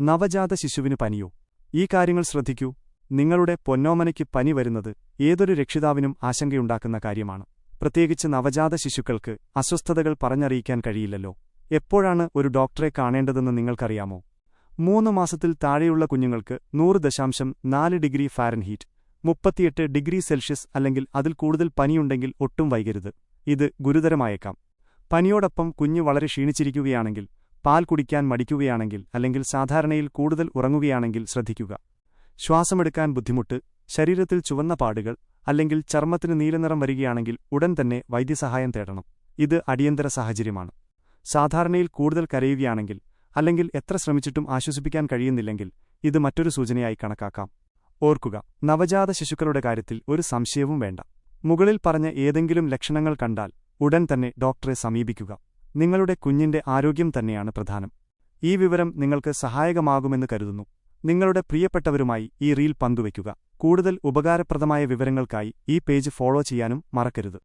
നവജാത ശിശുവിന് പനിയോ? ഈ കാര്യങ്ങൾ ശ്രദ്ധിക്കൂ. നിങ്ങളുടെ പൊന്നോമനയ്ക്ക് പനി വരുന്നത് ഏതൊരു രക്ഷിതാവിനും ആശങ്കയുണ്ടാക്കുന്ന കാര്യമാണ്. പ്രത്യേകിച്ച് നവജാത ശിശുക്കൾക്ക് അസ്വസ്ഥതകൾ പറഞ്ഞറിയിക്കാൻ കഴിയില്ലല്ലോ. എപ്പോഴാണ് ഒരു ഡോക്ടറെ കാണേണ്ടതെന്ന് നിങ്ങൾക്കറിയാമോ? മൂന്ന് മാസത്തിൽ താഴെയുള്ള കുഞ്ഞുങ്ങൾക്ക് നൂറ് ദശാംശം നാല് ഡിഗ്രി ഫാരൻഹീറ്റ് മുപ്പത്തിയെട്ട് ഡിഗ്രി സെൽഷ്യസ് അല്ലെങ്കിൽ അതിൽ കൂടുതൽ പനിയുണ്ടെങ്കിൽ ഒട്ടും വൈകരുത്. ഇത് ഗുരുതരമായേക്കാം. പനിയോടൊപ്പം കുഞ്ഞ് വളരെ ക്ഷീണിച്ചിരിക്കുകയാണെങ്കിൽ പാൽ കുടിക്കാൻ മടിക്കുകയാണെങ്കിൽ അല്ലെങ്കിൽ സാധാരണയിൽ കൂടുതൽ ഉറങ്ങുകയാണെങ്കിൽ ശ്രദ്ധിക്കുക. ശ്വാസമെടുക്കാൻ ബുദ്ധിമുട്ട് ശരീരത്തിൽ ചുവന്ന പാടുകൾ അല്ലെങ്കിൽ ചർമ്മത്തിന് നീലനിറം വരികയാണെങ്കിൽ ഉടൻ തന്നെ വൈദ്യസഹായം തേടണം. ഇത് അടിയന്തര സാഹചര്യമാണ്. സാധാരണയിൽ കൂടുതൽ കരയുകയാണെങ്കിൽ അല്ലെങ്കിൽ എത്ര ശ്രമിച്ചിട്ടും ആശ്വസിപ്പിക്കാൻ കഴിയുന്നില്ലെങ്കിൽ ഇത് മറ്റൊരു സൂചനയായി കണക്കാക്കാം. ഓർക്കുക നവജാത ശിശുക്കളുടെ കാര്യത്തിൽ ഒരു സംശയവും വേണ്ട. മുകളിൽ പറഞ്ഞ ഏതെങ്കിലും ലക്ഷണങ്ങൾ കണ്ടാൽ ഉടൻ തന്നെ ഡോക്ടറെ സമീപിക്കുക. നിങ്ങളുടെ കുഞ്ഞിന്റെ ആരോഗ്യം തന്നെയാണ് പ്രധാനം. ഈ വിവരം നിങ്ങൾക്ക് സഹായകമാകുമെന്ന് കരുതുന്നു. നിങ്ങളുടെ പ്രിയപ്പെട്ടവരുമായി ഈ റീൽ പങ്കുവയ്ക്കുക. കൂടുതൽ ഉപകാരപ്രദമായ വിവരങ്ങൾക്കായി ഈ പേജ് ഫോളോ ചെയ്യാനും മറക്കരുത്.